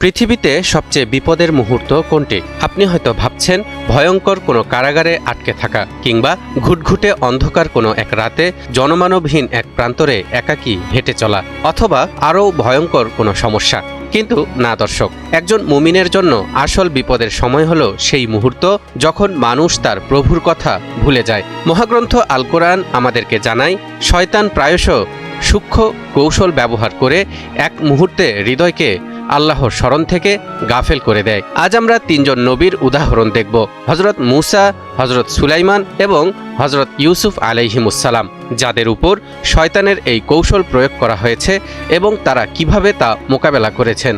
পৃথিবীতে সবচেয়ে বিপদের মুহূর্ত কোনটি? আপনি হয়তো ভাবছেন, ভয়ঙ্কর কোনো কারাগারে আটকে থাকা কিংবা ঘুটঘুটে অন্ধকার কোনো এক রাতে জনমানবহীন এক প্রান্তরে একাকী হেঁটে চলা, অথবা আরও ভয়ঙ্কর কোনো সমস্যা। কিন্তু না, দর্শক, একজন মুমিনের জন্য আসল বিপদের সময় হলো সেই মুহূর্ত যখন মানুষ তার প্রভুর কথা ভুলে যায়। মহাগ্রন্থ আল কোরআন আমাদেরকে জানায়, শয়তান প্রায়শ সূক্ষ্ম কৌশল ব্যবহার করে এক মুহূর্তে হৃদয়কে আল্লাহর স্মরণ থেকে গাফেল করে দেয়। আজ আমরা তিনজন নবীর উদাহরণ দেখব। হজরত মুসা হজরত সুলাইমান এবং হজরত ইউসুফ আলাইহিমুসালাম যাদের উপর শয়তানের এই কৌশল প্রয়োগ করা হয়েছে এবং তারা কীভাবে তা মোকাবেলা করেছেন।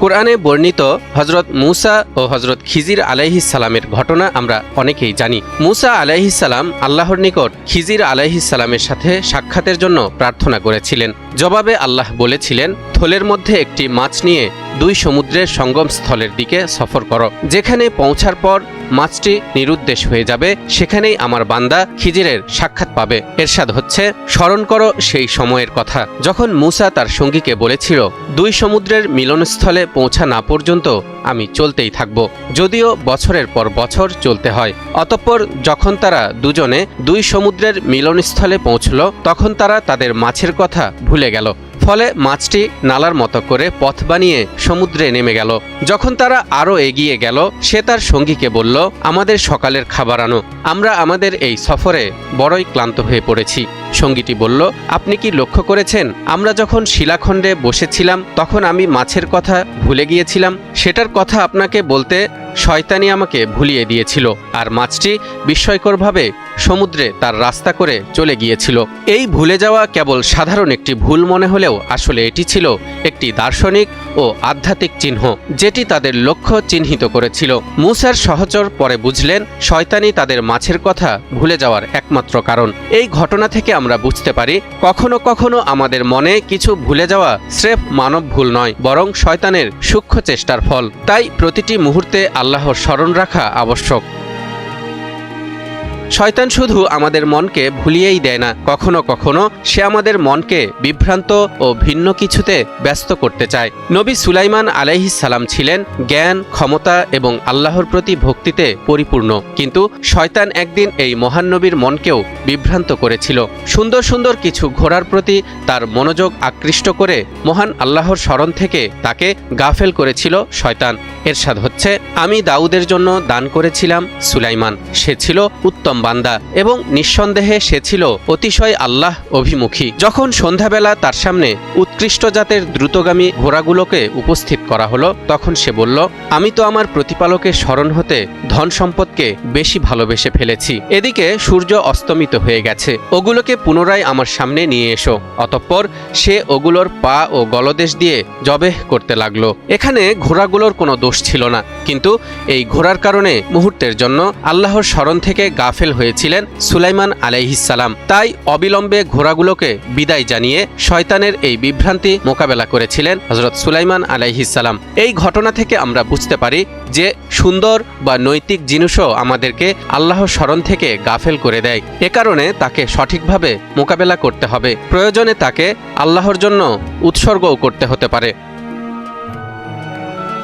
কোরআনে বর্ণিত হজরত মুসা ও হজরত খিজির সালামের ঘটনা আমরা অনেকেই জানি। মুসা সালাম আল্লাহর নিকট খিজির সালামের সাথে সাক্ষাতের জন্য প্রার্থনা করেছিলেন। জবাবে আল্লাহ বলেছিলেন, থলের মধ্যে একটি মাছ নিয়ে দুই সমুদ্রের সঙ্গম স্থলের দিকে সফর করো, যেখানে পৌঁছার পর মাছটি নিরুদ্দেশ হয়ে যাবে, সেখানেই আমার বান্দা খিজিরের সাক্ষাৎ পাবে। এরশাদ হচ্ছে, স্মরণ করো সেই সময়ের কথা। যখন মুসা তার সঙ্গীকে বলেছিল, দুই সমুদ্রের মিলনস্থলে পৌঁছা না পর্যন্ত আমি চলতেই থাকব। যদিও বছরের পর বছর চলতে হয়। অতঃপর যখন তারা দুজনে দুই সমুদ্রের মিলনস্থলে পৌঁছল, তখন তারা তাদের মাছের কথা ভুলে গেল। ফলে মাছটি নালার মতো করে পথ বানিয়ে সমুদ্রে নেমে গেল। যখন তারা আরও এগিয়ে গেল, সে তার সঙ্গীকে বলল, আমাদের সকালের খাবার আনো। আমরা আমাদের এই সফরে বড়ই ক্লান্ত হয়ে পড়েছি। সঙ্গীটি বলল, আপনি কি লক্ষ্য করেছেন? আমরা যখন শিলাখণ্ডে বসেছিলাম, তখন আমি মাছের কথা ভুলে গিয়েছিলাম। সেটার কথা আপনাকে বলতে শয়তানি আমাকে ভুলিয়ে দিয়েছিল। আর মাছটি বিস্ময়করভাবে সমুদ্রে তার রাস্তা করে চলে গিয়েছিল। এই ভুলে যাওয়া কেবল সাধারণ একটি ভুল মনে হলেও আসলে এটি ছিল একটি দার্শনিক ও আধ্যাত্মিক চিহ্ন, যেটি তাদের লক্ষ্য চিহ্নিত করেছিল। মুসার সহচর পরে বুঝলেন, শয়তানি তাদের মাছের কথা ভুলে যাওয়ার একমাত্র কারণ। এই ঘটনা থেকে আমরা বুঝতে পারি, কখনো কখনো আমাদের মনে কিছু ভুলে যাওয়া স্রেফ মানব ভুল নয়, বরং শয়তানের সূক্ষ্ম চেষ্টার ফল। তাই প্রতিটি মুহূর্তে আল্লাহর স্মরণ রাখা আবশ্যক। শয়তান শুধু আমাদের মনকে ভুলিয়েই দেয় না, কখনো কখনো সে আমাদের মনকে বিভ্রান্ত ও ভিন্ন কিছুতে ব্যস্ত করতে চায়। নবী সুলাইমান আলাইহিস সালাম ছিলেন জ্ঞান, ক্ষমতা এবং আল্লাহর প্রতি ভক্তিতে পরিপূর্ণ। কিন্তু শয়তান একদিন এই মহান নবীর মনকেও বিভ্রান্ত করেছিল। সুন্দর সুন্দর কিছু ঘোড়ার প্রতি তার মনোযোগ আকৃষ্ট করে মহান আল্লাহর স্মরণ থেকে তাকে গাফেল করেছিল শয়তান। এরশাদ হচ্ছে, আমি দাউদের জন্য দান করেছিলাম সুলাইমান। সে ছিল উত্তম বান্দা এবং নিঃসন্দেহে সে ছিল অতিশয় আল্লাহ অভিমুখী। যখন সন্ধ্যাবেলা তার সামনে উৎকৃষ্ট জাতের দ্রুতগামী ঘোড়াগুলোকে উপস্থিত করা হলো, তখন সে বলল, আমি তো আমার প্রতিপালকের স্মরণ হতে ধন সম্পদকে বেশি ভালোবেসে ফেলেছি। এদিকে সূর্য অস্তমিত হয়ে গেছে। ওগুলোকে পুনরায় আমার সামনে নিয়ে এসো। অতঃপর সে ওগুলোর পা ও গলদেশ দিয়ে জবেহ করতে লাগল। এখানে ঘোড়াগুলোর কোনো দোষ ছিল না। কিন্তু এই ঘোড়ার কারণে মুহূর্তের জন্য আল্লাহর স্মরণ থেকে গাফেল হয়েছিলেন সুলাইমান আলাইহিসালাম তাই অবিলম্বে ঘোড়াগুলোকে বিদায় জানিয়ে শয়তানের এই বিভ্রান্তি মোকাবেলা করেছিলেন হজরত সুলাইমান আলাইহিসালাম এই ঘটনা থেকে আমরা বুঝতে পারি যে সুন্দর বা নৈতিক জিনিসও আমাদেরকে আল্লাহর স্মরণ থেকে গাফেল করে দেয়। এ কারণে তাকে সঠিকভাবে মোকাবেলা করতে হবে। প্রয়োজনে তাকে আল্লাহর জন্য উৎসর্গও করতে হতে পারে।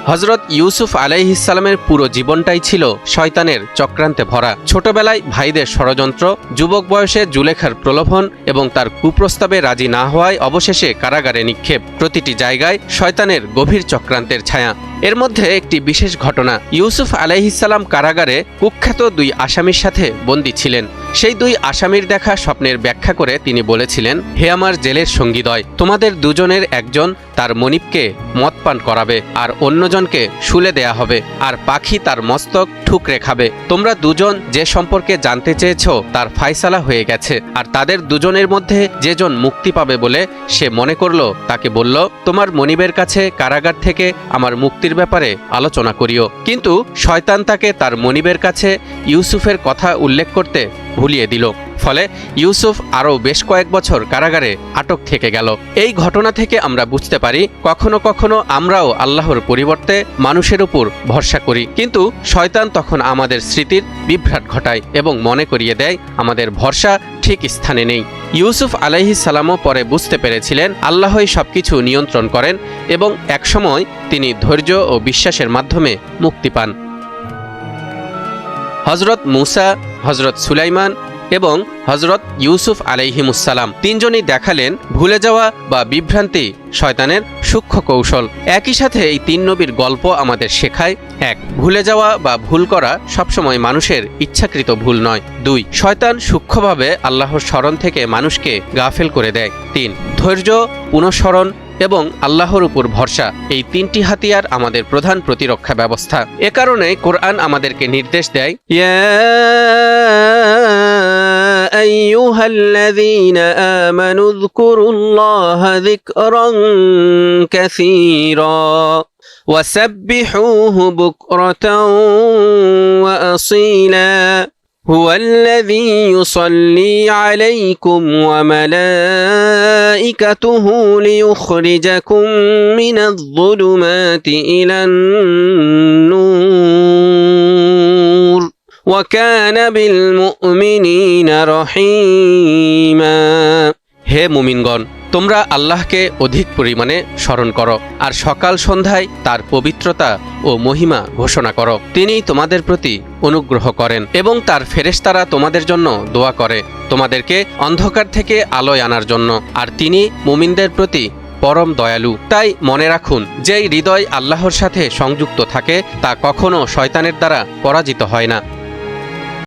হজরত ইউসুফ আলাইহিসালামের পুরো জীবনটাই ছিল শয়তানের চক্রান্তে ভরা। ছোটবেলায় ভাইদের ষড়যন্ত্র, যুবক বয়সে জুলেখার প্রলোভন এবং তার কুপ্রস্তাবে রাজি না হওয়ায় অবশেষে কারাগারে নিক্ষেপ। প্রতিটি জায়গায় শয়তানের গভীর চক্রান্তের ছায়া। এর মধ্যে একটি বিশেষ ঘটনা। ইউসুফ আলাইহিসাল্লাম কারাগারে কুখ্যাত দুই আসামির সাথে বন্দী ছিলেন। সেই দুই আসামির দেখা স্বপ্নের ব্যাখ্যা করে তিনি বলেছিলেন, হে আমার জেলের সঙ্গীদয়, তোমাদের দুজনের একজন তার মনিবকে মদ পান করাবে, আর অন্যজনকে শুলে দেয়া হবে, আর পাখি তার মস্তক ঠুকরে খাবে। তোমরা দুজন যে সম্পর্কে জানতে চেয়েছ, তার ফাইসালা হয়ে গেছে। আর তাদের দুজনের মধ্যে যেজন মুক্তি পাবে বলে সে মনে করল, তাকে বলল, তোমার মনিবের কাছে কারাগার থেকে আমার মুক্তির ব্যাপারে আলোচনা করিও। কিন্তু শয়তান তাকে তার মনিবের কাছে ইউসুফের কথা উল্লেখ করতে ভুলিয়ে দিল। ফলে ইউসুফ আরও বেশ কয়েক বছর কারাগারে আটক থেকে গেল। এই ঘটনা থেকে আমরা বুঝতে পারি, কখনো কখনো আমরাও আল্লাহর পরিবর্তে মানুষের উপর ভরসা করি। কিন্তু শয়তান তখন আমাদের স্মৃতির বিভ্রাট ঘটায় এবং মনে করিয়ে দেয়, আমাদের ভরসা ঠিক স্থানে নেই। ইউসুফ আলাইহিস সালামও পরে বুঝতে পেরেছিলেন, আল্লাহই সবকিছু নিয়ন্ত্রণ করেন এবং একসময় তিনি ধৈর্য ও বিশ্বাসের মাধ্যমে মুক্তি পান। হজরত মুসা হজরত সুলাইমান এবং হজরত ইউসুফ আলাইহিমুসালাম তিনজনই দেখালেন ভুলে যাওয়া বা বিভ্রান্তি শয়তানের সূক্ষ্ম কৌশল। একই সাথে এই তিন নবীর গল্প আমাদের শেখায়, এক, ভুলে যাওয়া বা ভুল করা সবসময় মানুষের ইচ্ছাকৃত ভুল নয়। দুই, শয়তান সূক্ষ্মভাবে আল্লাহর স্মরণ থেকে মানুষকে গাফেল করে দেয়। তিন, ধৈর্য পুনঃস্মরণ এবং আল্লাহর উপর ভরসা এই তিনটি হাতিয়ার আমাদের প্রধান প্রতিরক্ষা ব্যবস্থা। এ কারণে কোরআন আমাদেরকে নির্দেশ দেয় يا أيها الذين آمنوا اذكروا الله ذكرا كثيرا وسبحوه بكرة وأصيلا هو الذي يصلي عليكم وملائكته ليخرجكم من الظلمات إلى النور ওয়াকানা বিল মুমিনিনা হে মুমিনগণ, তোমরা আল্লাহকে অধিক পরিমাণে স্মরণ করো, আর সকাল সন্ধ্যায় তার পবিত্রতা ও মহিমা ঘোষণা করো। তিনি তোমাদের প্রতি অনুগ্রহ করেন, এবং তার ফেরেস্তারা তোমাদের জন্য দোয়া করে, তোমাদেরকে অন্ধকার থেকে আলোয় আনার জন্য, আর তিনি মুমিনদের প্রতি পরম দয়ালু। তাই মনে রাখুন, যেই হৃদয় আল্লাহর সাথে সংযুক্ত থাকে, তা কখনো শয়তানের দ্বারা পরাজিত হয় না।